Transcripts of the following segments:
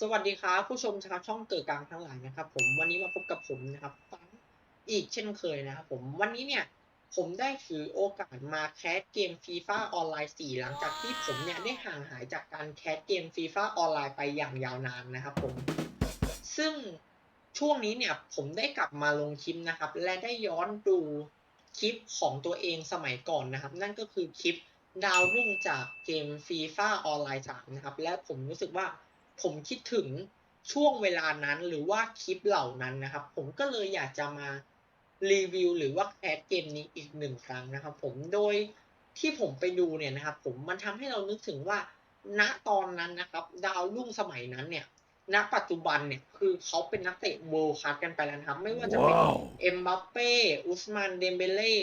สวัสดีครับผู้ชมชาวช่องเกิดกลางทั้งหลายนะครับ ผมวันนี้มาพบกับผมนะครับฟังอีกเช่นเคยนะครับผมวันนี้เนี่ยผมได้ถือโอกาสมาแคสเกมฟีฟ่าออนไลน์4หลังจากที่ผมเนี่ยได้ห่างหายจากการแคสเกมฟีฟ่าออนไลน์ไปอย่างยาวนานนะครับผมซึ่งช่วงนี้เนี่ยผมได้กลับมาลงคลิปนะครับ และได้ย้อนดูคลิปของตัวเองสมัยก่อนนะครับ นั่นก็คือคลิปดาวรุ่งจากเกมฟีฟ่าออนไลน์3นะครับและผมรู้สึกว่า ผมคิดถึงช่วงเวลานั้นหรือว่าคลิปเหล่านั้นนะครับ ผมก็เลยอยากจะมารีวิวหรือว่าแคสเกมนี้อีกหนึ่งครั้งนะครับ ผมโดยที่ผมไปดูเนี่ยนะครับ ผมมันทำให้เรานึกถึงว่า ณตอนนั้นนะครับ ดาวรุ่งสมัยนั้นเนี่ยณปัจจุบันเนี่ยคือเขาเป็นนักเตะเวิลด์คลาสกันไปแล้วนะครับ ไม่ว่าจะเป็น Wow. เอ็มบัปเป้อุสมานเดมเบเล่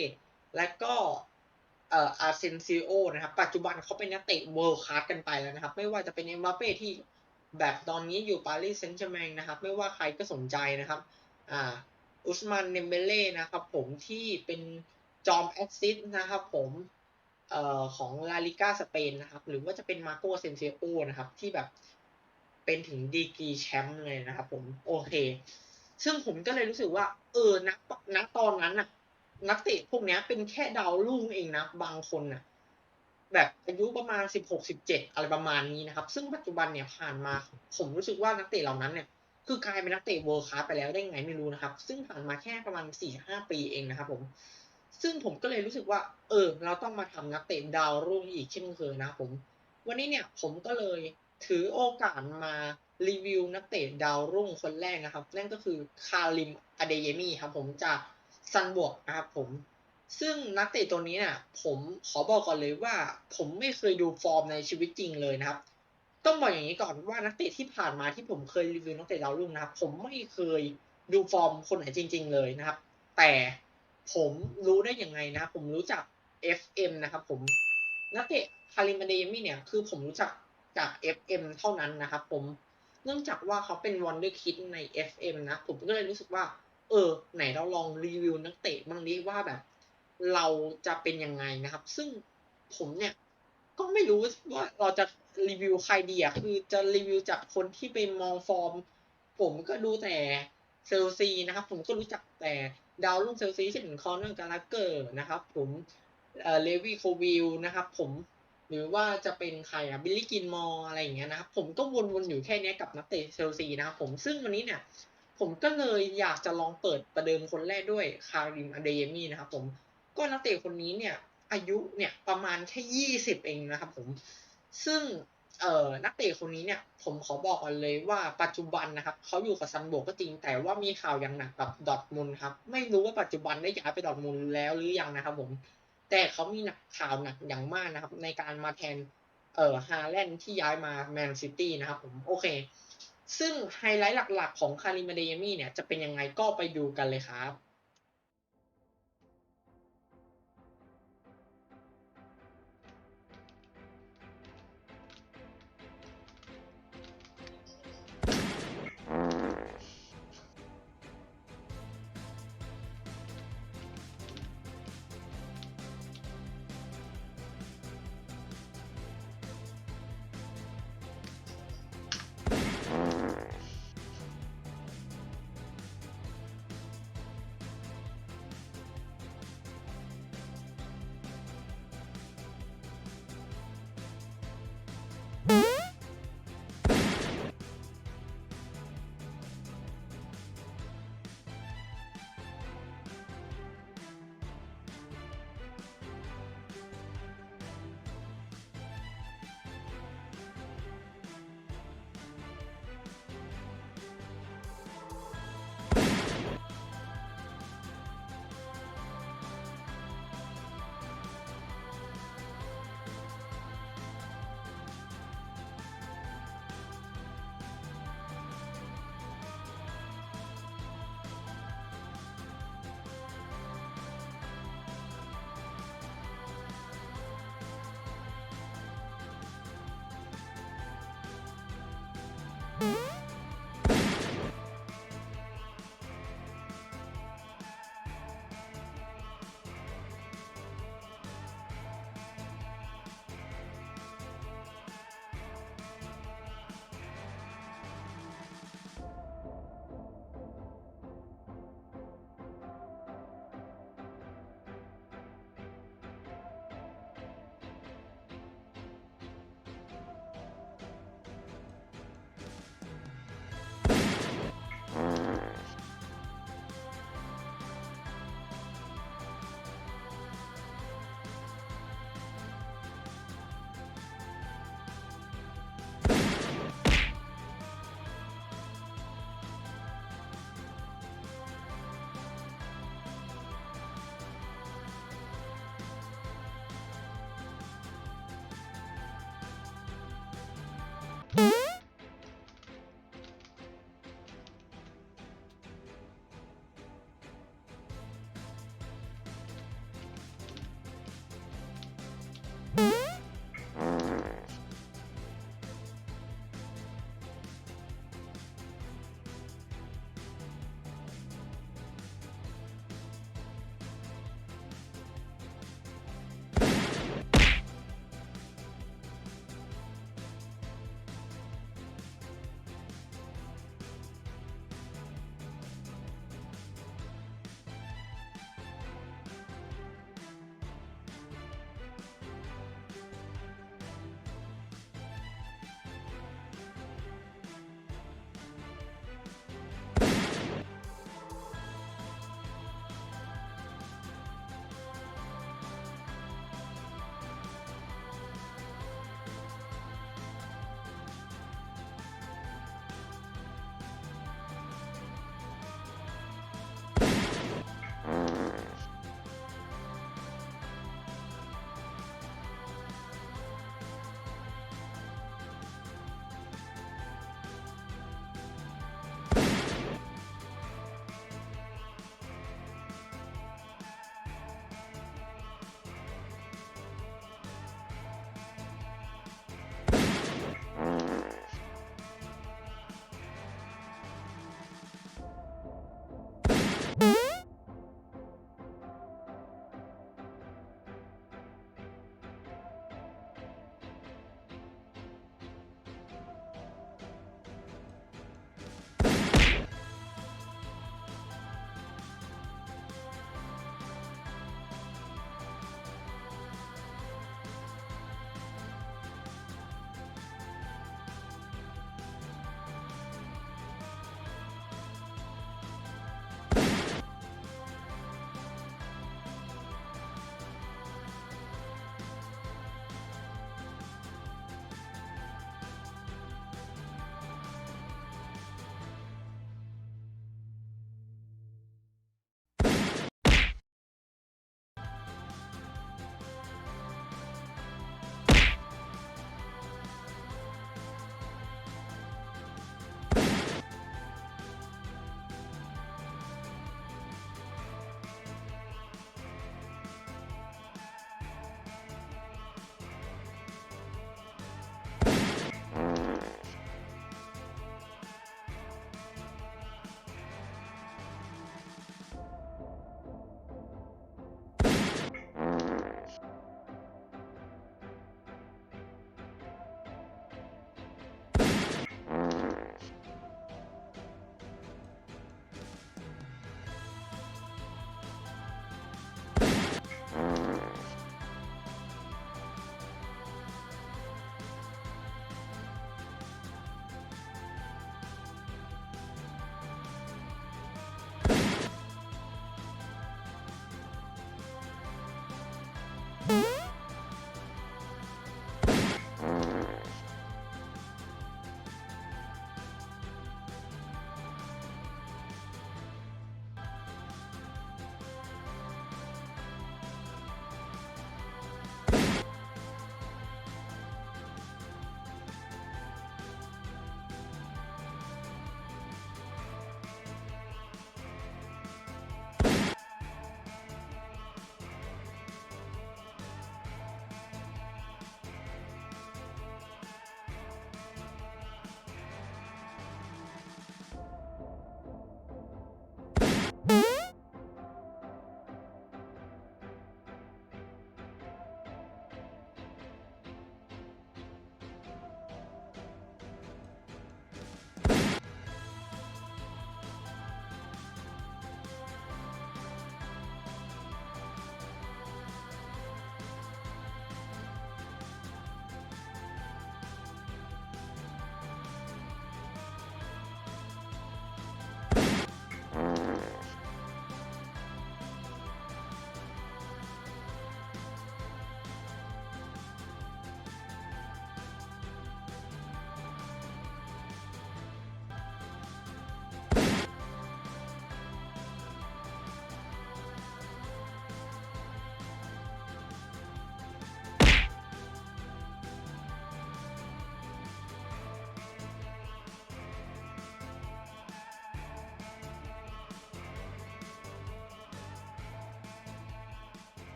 และก็เอ่ออาร์เซนซิโอนะครับ ปัจจุบันเขาเป็นนักเตะเวิลด์คลาสกันไปแล้วนะครับ ไม่ว่าจะเป็นเอ็มบัปเป้ที่ แบบตอนนี้อยู่ปารีสเซนต์แชร์แมงนะครับ ไม่ว่าใครก็สนใจนะครับ อ่า อุสมานเดมเบเล่นะครับผมที่เป็นจอมแอสซิสต์นะครับผมเอ่อของลาลิก้าสเปนนะครับ หรือว่าจะเป็นมาโกเซนเซโอนะครับ ที่แบบเป็นถึงดีกรีแชมป์เลยนะครับผมโอเค ซึ่งผมก็เลยรู้สึกว่า เออณณตอนนั้นน่ะ นักเตะพวกนี้เป็นแค่ดาวรุ่งเองนะ บางคนน่ะ แบบอายุประมาณสิบหกสิบเจ็ดอะไรประมาณนี้นะครับ ซึ่งปัจจุบันเนี่ยผ่านมาผมรู้สึกว่านักเตะเหล่านั้นเนี่ยคือกลายเป็นนักเตะเวิร์คลาไปแล้วได้ไงไม่รู้นะครับ ซึ่งผ่านมาแค่ประมาณสี่ห้าปีเองนะครับผมซึ่งผมก็เลยรู้สึกว่า เออ เราต้องมาทำนักเตะดาวรุ่งอีกเช่นเคยนะครับผม วันนี้เนี่ยผมก็เลยถือโอกาสมารีวิวนักเตะดาวรุ่งคนแรกนะครับ นั่นก็คือคาริมอเดเยมีครับผมจากซันบวกนะครับผม ซึ่งนักเตะตัวนี้เนี่ยผมขอบอกก่อนเลยว่า ผมไม่เคยดูฟอร์มในชีวิตจริงเลยนะครับ ต้องบอกอย่างนี้ก่อนว่านักเตะที่ผ่านมาที่ผมเคยรีวิวนักเตะดาวรุ่งนะครับ ผมไม่เคยดูฟอร์มคนไหนจริง ๆ เลยนะครับ แต่ผมรู้ได้ยังไงนะครับผมรู้จัก FM นะครับผมนักเตะคาริมาเดยมี่เนี่ยคือผมรู้จักจาก FM เท่านั้นนะครับผมเนื่องจากว่าเขาเป็นวันเดอร์คิดใน FM นะ ผมก็เลยรู้สึกว่า เออ ไหนเราลองรีวิวนักเตะบ้างดิว่าแบบ เราจะเป็นยังไงนะครับ ซึ่งผมเนี่ยก็ไม่รู้ว่าเราจะรีวิวใครดีอะคือจะรีวิวจากคนที่ไปมองฟอร์ม ผมก็ดูแต่เซลซีนะครับ ผมก็รู้จักแต่ดาวรุ่งเซลซีเช่นคอนเนอร์กาลาเกอร์นะครับ ผมเอ่อเลวีโควิลนะครับ ผมหรือว่าจะเป็นใครอะบิลลี่กินมอร์อะไรอย่างเงี้ยนะครับ ผมก็วนๆอยู่แค่นี้กับนักเตะเชลซีนะครับผมซึ่งวันนี้เนี่ยผมก็เลยอยากจะลองเปิดประเดิมคนแรกด้วยคาริมอเดยมีนะครับผม ก็นักเตะคนนี้เนี่ย อายุเนี่ยประมาณแค่ยี่สิบเองนะครับผมซึ่งเอ่อนักเตะคนนี้เนี่ย ผมขอบอกก่อนเลยว่าปัจจุบันนะครับเขาอยู่กับซันโบกก็จริง แต่ว่ามีข่าวอย่างหนักกับดอร์ทมุนครับ ไม่รู้ว่าปัจจุบันได้ย้ายไปดอร์ทมุนแล้วหรือยังนะครับผม แต่เขามีหนักข่าวหนักอย่างมากนะครับ ในการมาแทนเอ่อฮาแลนด์ที่ย้ายมาแมนซิตี้นะครับผมโอเค ซึ่งไฮไลท์หลักๆ ของคาริมาเดยมี่เนี่ยจะเป็นยังไงก็ไปดูกันเลยครับ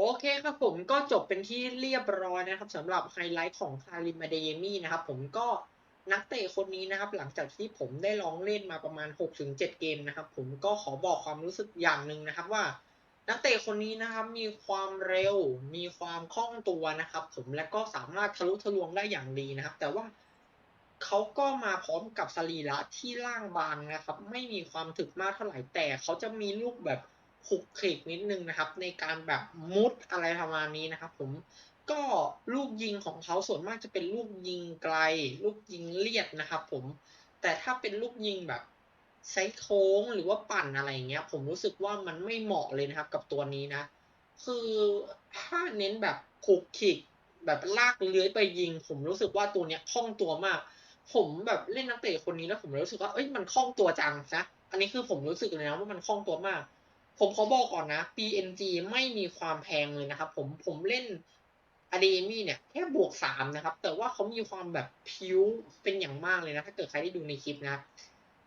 โอเคครับผมก็จบเป็นที่เรียบร้อยนะครับสำหรับไฮไลท์ของคาริมาเดยมี่นะครับผมก็นักเตะคนนี้นะครับ หลังจากที่ผมได้ลองเล่นมาประมาณ 6-7 เกมนะครับ ผมก็ขอบอกความรู้สึกอย่างหนึ่งนะครับว่า นักเตะคนนี้นะครับมีความเร็ว มีความคล่องตัวนะครับ ผมและก็สามารถทะลุทะลวงได้อย่างดีนะครับ แต่ว่าเขาก็มาพร้อมกับสรีระที่ล่างบางนะครับ ไม่มีความถึกมากเท่าไหร่แต่เขาจะมีลูกแบบ ขลุกขลิกนิดนึงนะครับ ในการแบบมุดอะไรประมาณนี้นะครับ ผมก็ลูกยิงของเขาส่วนมากจะเป็นลูกยิงไกล ลูกยิงเลียดนะครับ ผมแต่ถ้าเป็นลูกยิงแบบไซส์โค้งหรือว่าปั่นอะไรอย่างเงี้ย ผมรู้สึกว่ามันไม่เหมาะเลยนะครับ กับตัวนี้นะ คือถ้าเน้นแบบขุกขิก แบบลากเลื้อยไปยิง ผมรู้สึกว่าตัวเนี้ยคล่องตัวมาก ผมแบบเล่นนักเตะคนนี้แล้วผมรู้สึกว่าเอ้ยมันคล่องตัวจังนะอันนี้คือผมรู้สึกเลยนะว่ามันคล่องตัวมาก ผมขอบอกก่อนนะ PNG ไม่มีความแพงเลยนะครับ ผมผมเล่น a d e m y เนี่ยแค่บวกสามนะครับ แต่ว่าเขามีความแบบพิวเป็นอย่างมากเลยนะ ถ้าเกิดใครได้ดูในคลิปนะครับ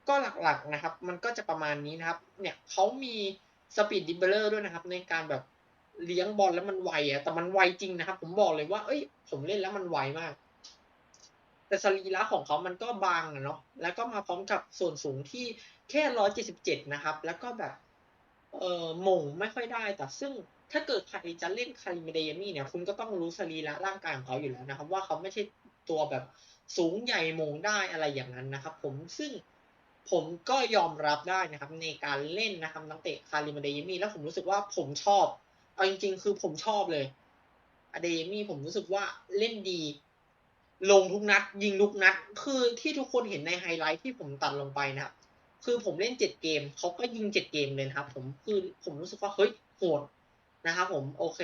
ก็หลักๆนะครับ มันก็จะประมาณนี้นะครับ เนี่ยเขามีสปีดดิบเบลเลอร์ด้วยนะครับ ในการแบบเลี้ยงบอลแล้วมันไวอะแต่มันไวจริงนะครับ ผมบอกเลยว่า เอ้ย ผมเล่นแล้วมันไวมาก แต่สรีระของเขามันก็บางอะเนาะแล้วก็มาพร้อมกับส่วนสูงที่แค่ร้อยเจ็ดสิบเจ็ดนะครับ แล้วก็แบบ เอ่อหม่งไม่ค่อยได้ แต่ซึ่งถ้าเกิดใครจะเล่นคาริมเดยมี่เนี่ย คุณก็ต้องรู้สรีระร่างกายของเขาอยู่แล้วนะครับ ว่าเขาไม่ใช่ตัวแบบสูงใหญ่หม่งได้อะไรอย่างนั้นนะครับ ผมซึ่งผมก็ยอมรับได้นะครับ ในการเล่นนะครับนักเตะคาริมเดยมี่แล้วผมรู้สึกว่าผมชอบ เอาจริง ๆ คือผมชอบเลยอเดยมี่ผมรู้สึกว่าเล่นดี ลงทุกนัด ยิงทุกนัด คือที่ทุกคนเห็นในไฮไลท์ที่ผมตัดลงไปนะครับ คือผมเล่นเจ็ดเกมเขาก็ยิงเจ็ดเกมเลยครับ ผมคือผมรู้สึกว่าเฮ้ยโหดนะครับผมโอเค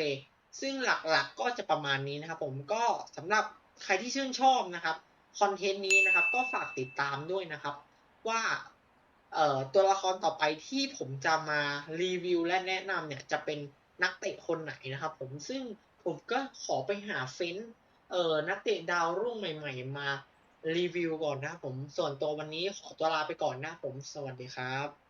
ซึ่งหลักๆก็จะประมาณนี้นะครับ ผมก็สำหรับใครที่ชื่นชอบนะครับคอนเทนต์นี้นะครับ ก็ฝากติดตามด้วยนะครับ ว่าเอ่อตัวละครต่อไปที่ผมจะมารีวิวและแนะนำเนี่ยจะเป็นนักเตะคนไหนนะครับ ผมซึ่งผมก็ขอไปหาเฟ้นเอ่อนักเตะดาวรุ่งใหม่ ๆ มา รีวิวก่อนนะผมส่วนตัววันนี้ขอตัวลาไปก่อนนะผมสวัสดีครับ